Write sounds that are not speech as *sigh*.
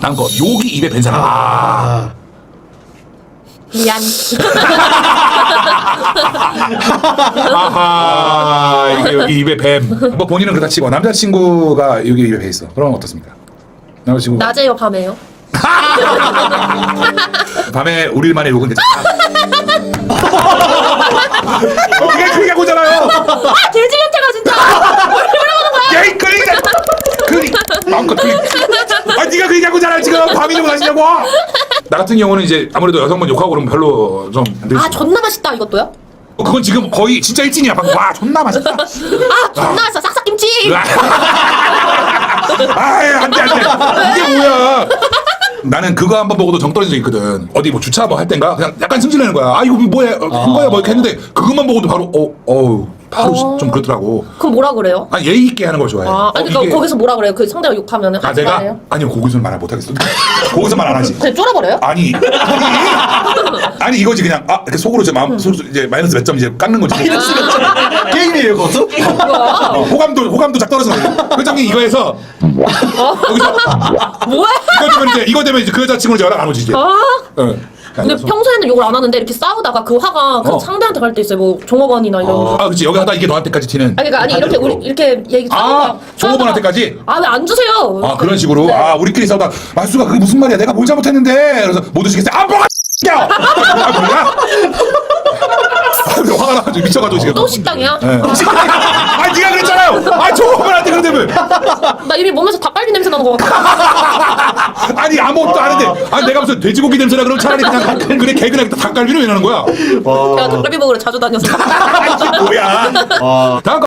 다음 거 욕이 입에 밴 사람. 아. 미안. 아하 이게 여기 입에 뱀. 뭐 본인은 그렇다 치고 남자친구가 여기 입에 배 있어. 그럼 어떻습니까? 남자친구 낮에요, 밤에요? *laughs* 밤에 우리만의 욕은 괜찮다. 아, 네가 그 얘기하고 잖아 지금 밤이 좀 하시냐고. 나 같은 경우는 이제 아무래도 여성분 욕하고 그러면 별로 좀 안 되지. 아, 존나 맛있다, 이것도요? 어, 그건 지금 거의 진짜 일진이야. 방금 와, 존나 맛있다. 아, 존나 맛있어, 싹싹김치! 아, 안돼 안돼. 이게 뭐야? 나는 그거 한 번 보고도 정 떨어진 적 있거든. 어디 뭐 주차 뭐 할 땐가 그냥 약간 승질내는 거야. 아 이거 뭐야? 어, 큰 거야 뭐 이렇게 했는데 그것만 보고도 바로 어, 어우 바로 어. 좀 그렇더라고. 그럼 뭐라 그래요? 아 예의 있게 하는 걸 좋아해. 아, 어, 아니, 그러니까 거기서 뭐라 그래요? 그 상대가 욕하면은 아 하지 내가 말아요? 아니요 거기서는 말못 하겠어. 거기서 *laughs* 말 안 하지. 그냥 쫄아버려요? 아니 아니 *laughs* 아니 이거지 그냥 아 이렇게 속으로 이제 마음 속으로 이제 마이너스 몇 점 이제 깎는 거지. *laughs* 게임이에요, 그것도? 어, 호감도 호감도 작 떨어져. 회장님 이거 해서 여기서 뭐야? 이거 되면 이제 이거 되면 이제 그 여자 친구는 연락 안 오지 이제. 아. 어. 근데 평소에는 욕을 안 하는데 이렇게 싸우다가 그 화가 그 어. 상대한테 갈 때 있어요. 뭐 종업원이나 이런 거. 아 그렇지 여기 하다 이게 너한테까지 튀는. 아니 그러니까 아니 이렇게 우리 이렇게 얘기 아, 싸우다가 종업원한테까지? 아왜 안 주세요? 아 그런 식으로 네. 아 우리끼리 싸우다 말수가 그게 무슨 말이야 내가 뭘 잘못했는데 그래서 못 드시겠어요 아 뭐가 야 아, 뭐야 아, 근데 화가 나가지고 미쳐가지고 지금 또 식당이야? 예. 아 네가 그랬잖아요 아 종업원한테 그러다면 나 이미 몸에서 닭갈비 냄새 나는 거 같아. *laughs* 아니 아무것도 아는데. 아니 내가 무슨 돼지고기 냄새나 그럼 차라리 그냥 *laughs* 그래 개그나 닭갈비를 왜 나는 거야. 내가 닭갈비 먹으러 자주 다녀서. 아, *laughs* 이게 뭐야? 와. 다음 거